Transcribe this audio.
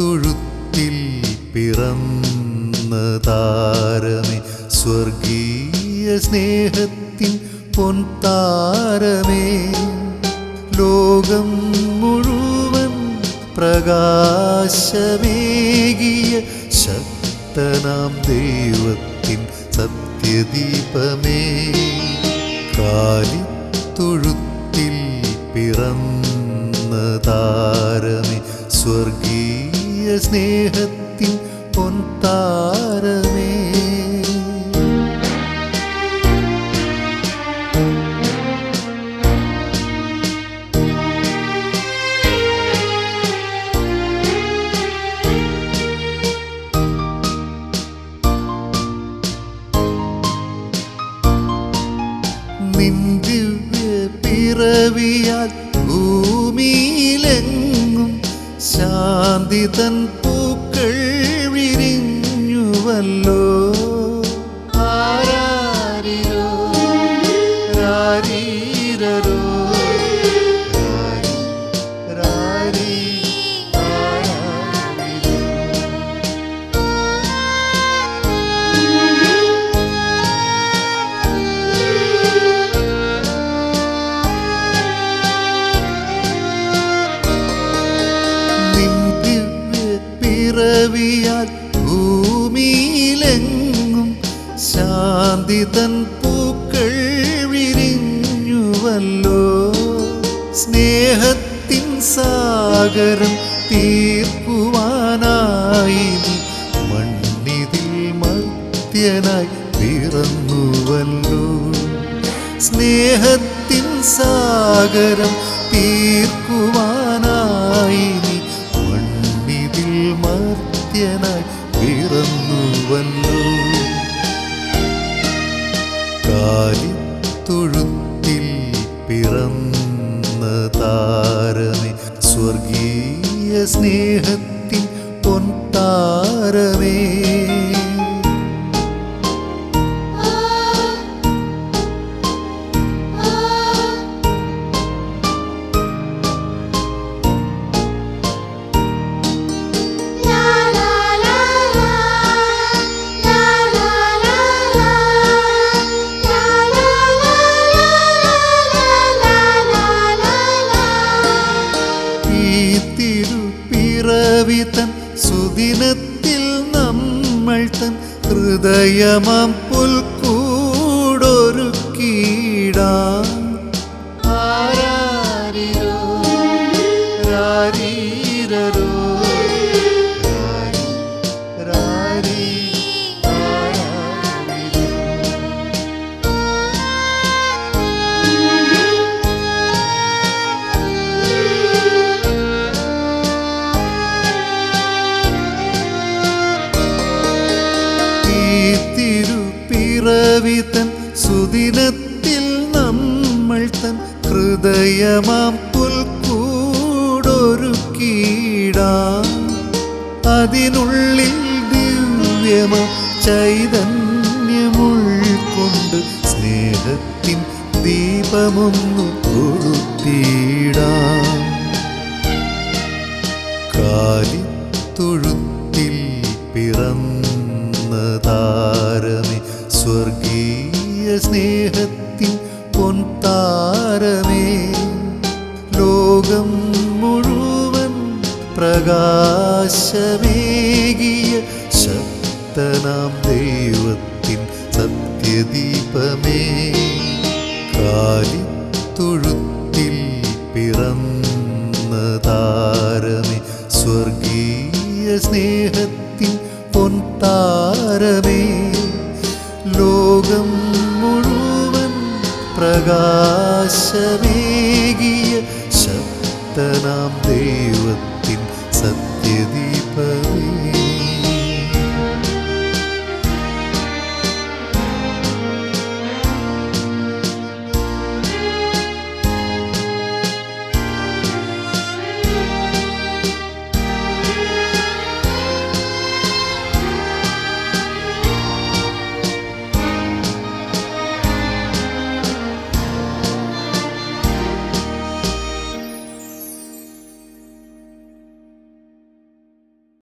തൊഴുത്തിൽ പിറന്ന താരമേ സ്വർഗീയ സ്നേഹത്തിൻ പൊൻതാരമേ. ലോകം മുഴുവൻ പ്രകാശമേകിയ ശക്തനാം ദൈവത്തിൻ സത്യദീപമേ. കാലി തൊഴുത്തിൽ പിറന്ന താരമേ സ്വർഗീയ സ്നേഹത്തിൻ പൊൻതാരമേ. നിന്ദിവ്യ പിറവിയാൽ തൻ പൂക്കൾ വിരിഞ്ഞുവല്ലോ. ഭൂമിയിലെങ്ങും ശാന്തി തൻ പൂക്കൾ വിരിഞ്ഞുവല്ലോ. സ്നേഹത്തിൻ സാഗരം തീർക്കുവാനായി മണ്ണിതിൽ മർത്യനായി പിറന്നുവല്ലോ. സ്നേഹത്തിൻ സാഗരം തീർക്കുവാനായി മണ്ണിതിൽ മർത്യനായി പിറന്നുവല്ലോ കാലിത്തൊഴുത്തിൽ പിറന്ന താരമേ സ്വർഗീയ സ്നേഹത്തിൻ പൊൻതാരമേ സുദിനത്തിൽ നമ്മൾ തൻ ഹൃദയമാം പുൽക്കൂടൊരുക്കിടാം. തിരുപ്പിറവി തൻ സുദിനത്തിൽ നമ്മൾ തൻ ഹൃദയമാം പുൽക്കൂടൊരുക്കിടാം അതിനുള്ളിൽ ദിവ്യമ ചൈതന്യമുൾക്കൊണ്ട് സ്നേഹത്തിൻ ദീപമൊന്നു കൊളുത്തിടാം കാലിത്തൊഴുത്തിൽ പ്രകാശമേകിയ ശക്തനാം ദൈവത്തിൻ സത്യദീപമേ. കാലിത്തൊഴുത്തിൽ പിറന്ന താരമേ സ്വർഗീയ സ്നേഹത്തിൻ പൊൻതാരമേ. ലോകം മുഴുവൻ പ്രകാശമേകിയ ശക്തനാം ദൈവത്തിൻ സത്യദീപമേ